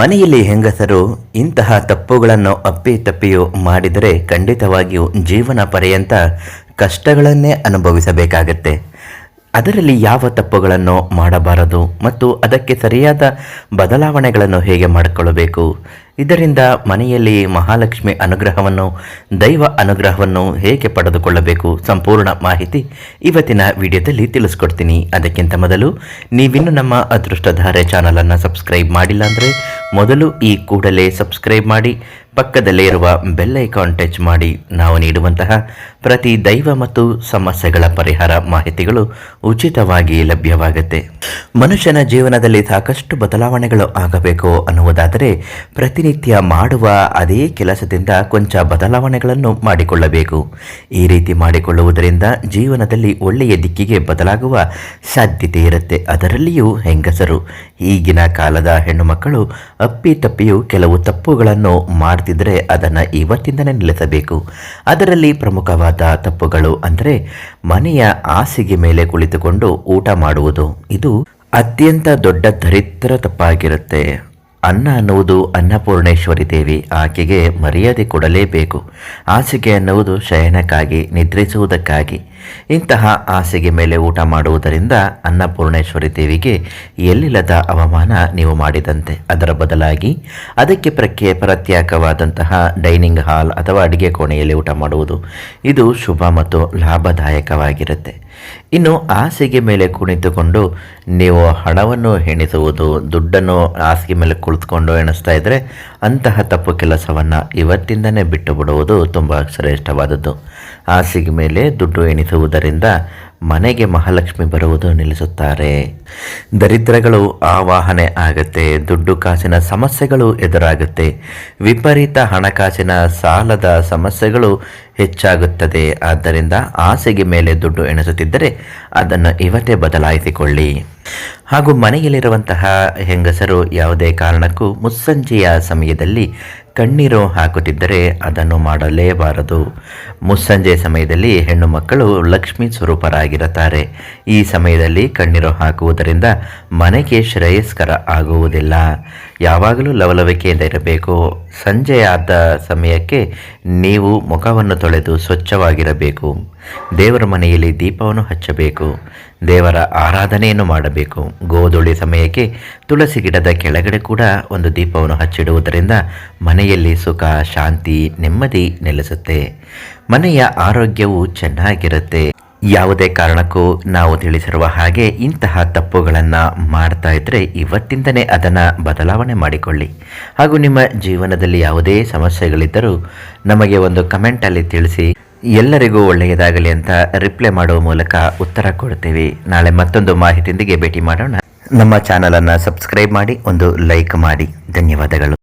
ಮನೆಯಲ್ಲಿ ಹೆಂಗಸರು ಇಂತಹ ತಪ್ಪುಗಳನ್ನು ಅಪ್ಪಿ ತಪ್ಪಿಯೂ ಮಾಡಿದರೆ ಖಂಡಿತವಾಗಿಯೂ ಜೀವನ ಪರ್ಯಂತ ಕಷ್ಟಗಳನ್ನೇ ಅನುಭವಿಸಬೇಕಾಗತ್ತೆ. ಅದರಲ್ಲಿ ಯಾವ ತಪ್ಪುಗಳನ್ನು ಮಾಡಬಾರದು ಮತ್ತು ಅದಕ್ಕೆ ಸರಿಯಾದ ಬದಲಾವಣೆಗಳನ್ನು ಹೇಗೆ ಮಾಡಿಕೊಳ್ಳಬೇಕು? ಇದರಿಂದ ಮನೆಯಲ್ಲಿ ಮಹಾಲಕ್ಷ್ಮಿ ಅನುಗ್ರಹವನ್ನು, ದೈವ ಅನುಗ್ರಹವನ್ನು ಹೇಗೆ ಪಡೆದುಕೊಳ್ಳಬೇಕು ಸಂಪೂರ್ಣ ಮಾಹಿತಿ ಇವತ್ತಿನ ವಿಡಿಯೋದಲ್ಲಿ ತಿಳಿಸ್ಕೊಡ್ತೀನಿ. ಅದಕ್ಕಿಂತ ಮೊದಲು ನೀವಿನ್ನು ನಮ್ಮ ಅದೃಷ್ಟಧಾರೆ ಚಾನಲನ್ನು ಸಬ್ಸ್ಕ್ರೈಬ್ ಮಾಡಿಲ್ಲ ಅಂದರೆ ಮೊದಲು ಈ ಕೂಡಲೇ ಸಬ್ಸ್ಕ್ರೈಬ್ ಮಾಡಿ, ಪಕ್ಕದಲ್ಲೇ ಇರುವ ಬೆಲ್ ಐಕಾನ್ ಟಚ್ ಮಾಡಿ. ನಾವು ನೀಡುವಂತಹ ಪ್ರತಿ ದೈವ ಮತ್ತು ಸಮಸ್ಯೆಗಳ ಪರಿಹಾರ ಮಾಹಿತಿಗಳು ಉಚಿತವಾಗಿ ಲಭ್ಯವಾಗುತ್ತೆ. ಮನುಷ್ಯನ ಜೀವನದಲ್ಲಿ ಸಾಕಷ್ಟು ಬದಲಾವಣೆಗಳು ಆಗಬೇಕು ಅನ್ನುವುದಾದರೆ ಪ್ರತಿನಿತ್ಯ ಮಾಡುವ ಅದೇ ಕೆಲಸದಿಂದ ಕೊಂಚ ಬದಲಾವಣೆಗಳನ್ನು ಮಾಡಿಕೊಳ್ಳಬೇಕು. ಈ ರೀತಿ ಮಾಡಿಕೊಳ್ಳುವುದರಿಂದ ಜೀವನದಲ್ಲಿ ಒಳ್ಳೆಯ ದಿಕ್ಕಿಗೆ ಬದಲಾಗುವ ಸಾಧ್ಯತೆ ಇರುತ್ತೆ. ಅದರಲ್ಲಿಯೂ ಹೆಂಗಸರು. ಈಗಿನ ಕಾಲದ ಹೆಣ್ಣು ಮಕ್ಕಳು ಅಪ್ಪಿ ತಪ್ಪಿಯೂ ಕೆಲವು ತಪ್ಪುಗಳನ್ನು ಮಾಡ್ತಿದ್ರೆ ಅದನ್ನು ಇವತ್ತಿಂದನೇ ನಿಲ್ಲಿಸಬೇಕು. ಅದರಲ್ಲಿ ಪ್ರಮುಖವಾದ ತಪ್ಪುಗಳು ಅಂದರೆ ಮನೆಯ ಹಾಸಿಗೆ ಮೇಲೆ ಕುಳಿತುಕೊಂಡು ಊಟ ಮಾಡುವುದು. ಇದು ಅತ್ಯಂತ ದೊಡ್ಡ ದರಿದ್ರ ತಪ್ಪಾಗಿರುತ್ತೆ. ಅನ್ನ ಅನ್ನುವುದು ಅನ್ನಪೂರ್ಣೇಶ್ವರಿ ದೇವಿ ಆಕೆಗೆ ಮರ್ಯಾದೆ ಕೊಡಲೇಬೇಕು. ಹಾಸಿಗೆ ಅನ್ನುವುದು ಶಯನಕ್ಕಾಗಿ, ನಿದ್ರಿಸುವುದಕ್ಕಾಗಿ. ಇಂತಹ ಹಾಸಿಗೆ ಮೇಲೆ ಊಟ ಮಾಡುವುದರಿಂದ ಅನ್ನಪೂರ್ಣೇಶ್ವರಿ ದೇವಿಗೆ ಎಲ್ಲಿಲ್ಲದ ಅವಮಾನ ನೀವು ಮಾಡಿದಂತೆ. ಅದರ ಬದಲಾಗಿ ಅದಕ್ಕೆ ಪ್ರಕ್ಕೆ ಪ್ರತ್ಯೇಕವಾದಂತಹ ಡೈನಿಂಗ್ ಹಾಲ್ ಅಥವಾ ಅಡಿಗೆ ಕೋಣೆಯಲ್ಲಿ ಊಟ ಮಾಡುವುದು. ಇದು ಶುಭ ಮತ್ತು ಲಾಭದಾಯಕವಾಗಿರುತ್ತೆ. ಇನ್ನು ಹಾಸಿಗೆ ಮೇಲೆ ಕುಣಿತುಕೊಂಡು ನೀವು ಹಣವನ್ನು ಎಣಿಸುವುದು ದುಡ್ಡನ್ನು ಹಾಸಿಗೆ ಮೇಲೆ ಕುಳಿತುಕೊಂಡು ಎಣಿಸ್ತಾ ಇದ್ದರೆ ಅಂತಹ ತಪ್ಪು ಕೆಲಸವನ್ನು ಇವತ್ತಿಂದನೇ ಬಿಟ್ಟು ಬಿಡುವುದು ತುಂಬ ಶ್ರೇಷ್ಠವಾದದ್ದು. ಹಾಸಿಗೆ ಮೇಲೆ ದುಡ್ಡು ಎಣಿಸುವುದರಿಂದ ಮನೆಗೆ ಮಹಾಲಕ್ಷ್ಮಿ ಬರುವುದು ನಿಲ್ಲಿಸುತ್ತಾರೆ. ದರಿದ್ರಗಳು ಆವಾಹನೆ ಆಗತ್ತೆ, ದುಡ್ಡು ಕಾಸಿನ ಸಮಸ್ಯೆಗಳು ಎದುರಾಗುತ್ತೆ, ವಿಪರೀತ ಹಣಕಾಸಿನ ಸಾಲದ ಸಮಸ್ಯೆಗಳು ಹೆಚ್ಚಾಗುತ್ತದೆ. ಆದ್ದರಿಂದ ಆಸೆಗೆ ಮೇಲೆ ದುಡ್ಡು ಎಣಿಸುತ್ತಿದ್ದರೆ ಅದನ್ನು ಇವತ್ತೇ ಬದಲಾಯಿಸಿಕೊಳ್ಳಿ. ಹಾಗೂ ಮನೆಯಲ್ಲಿರುವಂತಹ ಹೆಂಗಸರು ಯಾವುದೇ ಕಾರಣಕ್ಕೂ ಮುಸ್ಸಂಜೆಯ ಸಮಯದಲ್ಲಿ ಕಣ್ಣೀರು ಹಾಕುತ್ತಿದ್ದರೆ ಅದನ್ನು ಮಾಡಲೇಬಾರದು. ಮುಸ್ಸಂಜೆ ಸಮಯದಲ್ಲಿ ಹೆಣ್ಣು ಮಕ್ಕಳು ಲಕ್ಷ್ಮಿ ಸ್ವರೂಪರಾಗಿರುತ್ತಾರೆ. ಈ ಸಮಯದಲ್ಲಿ ಕಣ್ಣೀರು ಹಾಕುವುದರಿಂದ ಮನೆಗೆ ಶ್ರೇಯಸ್ಕರ ಆಗುವುದಿಲ್ಲ. ಯಾವಾಗಲೂ ಲವಲವಿಕೆಯಿಂದ ಇರಬೇಕು. ಸಂಜೆಯಾದ ಸಮಯಕ್ಕೆ ನೀವು ಮುಖವನ್ನು ತೊಳೆದು ಸ್ವಚ್ಛವಾಗಿರಬೇಕು. ದೇವರ ಮನೆಯಲ್ಲಿ ದೀಪವನ್ನು ಹಚ್ಚಬೇಕು. ದೇವರ ಆರಾಧನೆಯನ್ನು ಮಾಡಬೇಕು. ಗೋಧುಳಿ ಸಮಯಕ್ಕೆ ತುಳಸಿ ಗಿಡದ ಕೆಳಗಡೆ ಕೂಡ ಒಂದು ದೀಪವನ್ನು ಹಚ್ಚಿಡುವುದರಿಂದ ಮನೆಯಲ್ಲಿ ಸುಖ, ಶಾಂತಿ, ನೆಮ್ಮದಿ ನೆಲೆಸುತ್ತೆ. ಮನೆಯ ಆರೋಗ್ಯವು ಚೆನ್ನಾಗಿರುತ್ತೆ. ಯಾವುದೇ ಕಾರಣಕ್ಕೂ ನಾವು ತಿಳಿಸಿರುವ ಹಾಗೆ ಇಂತಹ ತಪ್ಪುಗಳನ್ನು ಮಾಡ್ತಾ ಇದ್ದರೆ ಇವತ್ತಿಂದನೇ ಅದನ್ನು ಬದಲಾವಣೆ ಮಾಡಿಕೊಳ್ಳಿ. ಹಾಗೂ ನಿಮ್ಮ ಜೀವನದಲ್ಲಿ ಯಾವುದೇ ಸಮಸ್ಯೆಗಳಿದ್ದರೂ ನಮಗೆ ಒಂದು ಕಮೆಂಟಲ್ಲಿ ತಿಳಿಸಿ. ಎಲ್ಲರಿಗೂ ಒಳ್ಳೆಯದಾಗಲಿ ಅಂತ ರಿಪ್ಲೈ ಮಾಡುವ ಮೂಲಕ ಉತ್ತರ ಕೊಡ್ತೀವಿ. ನಾಳೆ ಮತ್ತೊಂದು ಮಾಹಿತಿಯೊಂದಿಗೆ ಭೇಟಿ ಮಾಡೋಣ. ನಮ್ಮ ಚಾನಲನ್ನು ಸಬ್ಸ್ಕ್ರೈಬ್ ಮಾಡಿ, ಒಂದು ಲೈಕ್ ಮಾಡಿ. ಧನ್ಯವಾದಗಳು.